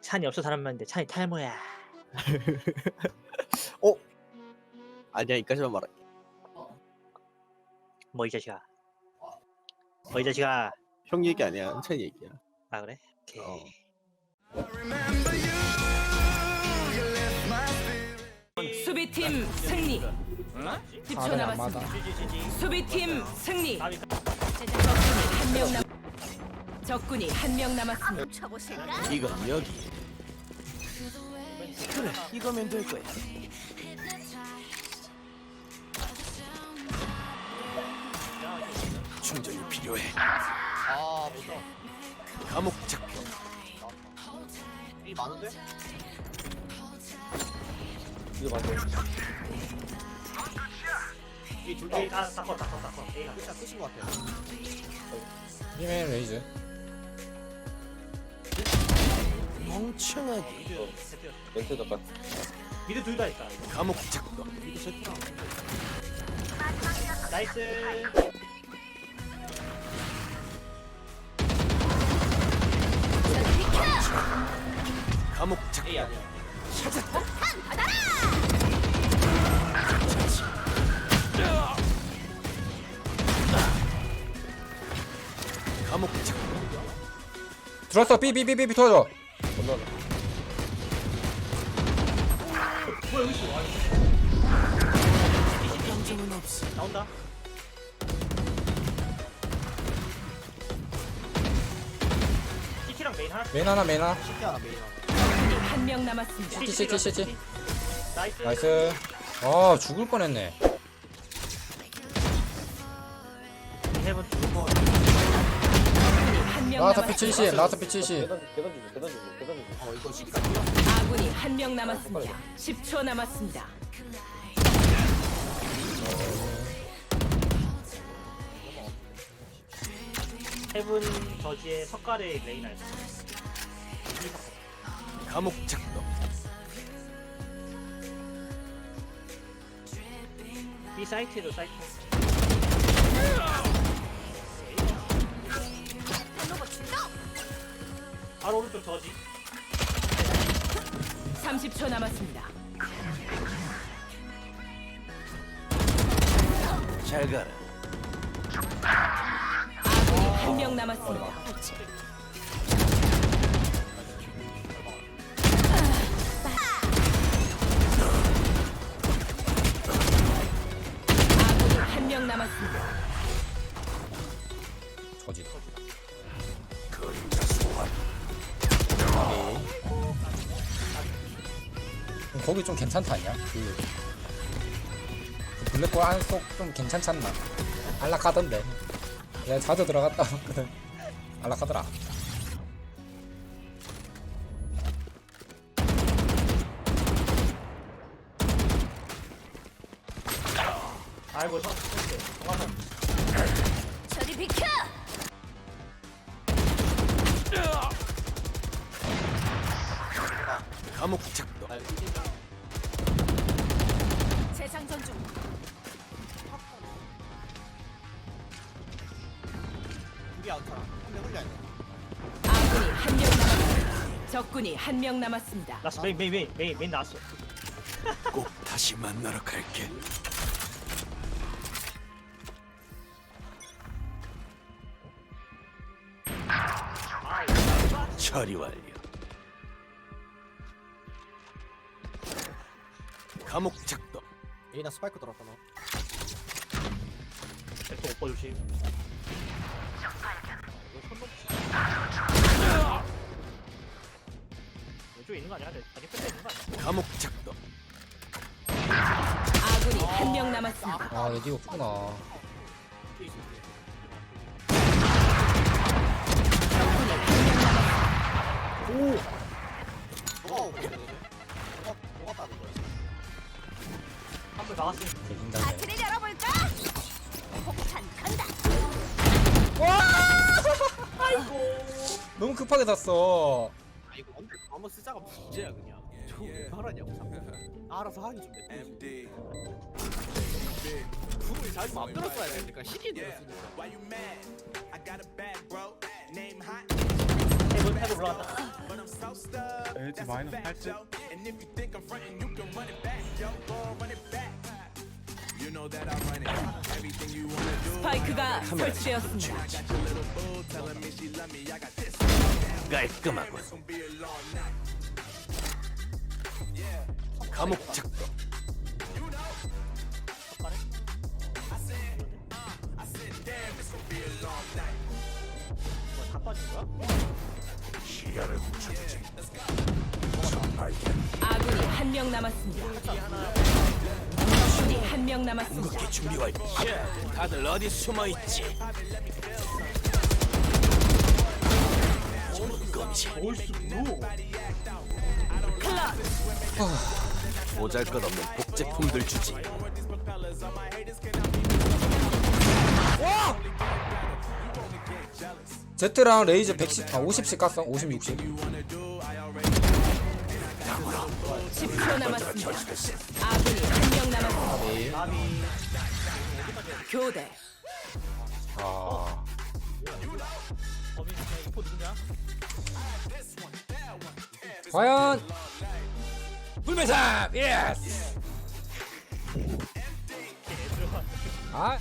찬이 없어 사람만데 찬이 탈모야. 아니야 이까지만 말할게 뭐 이 자식아. 뭐 이 자식아. 형 얘기 아니야 은찬이 얘기야 아 그래? 오케이. 어. 수비팀 승리. 10초 안 남았습니다. 수비팀 승리. 적군이 한 명 남. 적군이 한 명 남았습니다. 이건 여기 그래 이거면 될 거야 충전이 필요해 아 못다 감옥 작전 이 많은데? 이거 맞아 이둘다 에이 다 닦어 닦어 닦어. 에이가. 일단 끝인 것 같아요 히메 레이즈. 멍청하게 멘트 잠깐. 미드 둘 다 있다. 감옥 작전 나이스. 감옥 작전 에이 아니야. 감옥 들었어. 삐삐삐삐 터져. 나온다. CT랑 메인 하나. 메인 하나 메인 하나. 쉽게 하나 메인 하나 한 명 남았습니다. CT CT CT. 나이스. 나이스. 아 죽을 뻔했네. 해본 거. 나와서 피 남았습니다. 70. 나와서 피 70. 어 이거 쉽게 아군이 한 명 남았습니다. 10초 남았습니다. 해븐 저지의 석가래 레인 알고. 감옥 작전 B 사이트도 사이트. 바로 오른쪽 저지. 30초 남았습니다. 잘 가라 아군이 한 명 남았습니다. 거기 좀 괜찮다 아니야? 그, 그 블랙홀 안속 좀 괜찮잖나? 안락하던데. 내가 자주 들어갔다 왔거든. 안락하더라. 아이고 서. 정확한. 저리 비켜! 감옥 작전 재장전 중. 둘이 아웃하나 한명 흘려야 돼 아군이 한 명 남았습니다. 적군이 한 명 남았습니다. 나스 메인 메인 메인 메인 메인 나왔어. 꼭 다시 만나러 갈게 처리 완료 감옥 작동 에이 나 스파이크 들어왔다 너 백도 오빠 조심. 왼쪽에 있는 거 아니야? 아니 끝에 있는 거 아니야? 감옥 작동 아군이 한 명 남았습니다. 아, 얘디 없구나. 뭐가 너무 급하게 샀어. 아 이거 언제 한번 쓰자가 문제야 그냥. 왜 말하냐고 자꾸 알아서 하기 좀 냅두지 구름이 자기 맘대로 써야 되니까. 시키는 대로 쓰니까 해븐 해븐 올라갔다. 에이지 마이너스 8점 스파이크가 설치되었습니다. 깔끔하군. 감옥 작동. 시야를 훔쳐주지. 아군이 한 명 남았습니다. 한 명 남았습니다. 궁극기 준비 완료. 다들 어디 숨어 있지? 검지. 보잘것없는 복제품들 주지. 제트랑 레이저 110, 아 50씩 깠어 50, 60 10초 남았습니다. 아군이 한 명 남았습니다. 네. 교대. 아? 과연 불매사 예스 아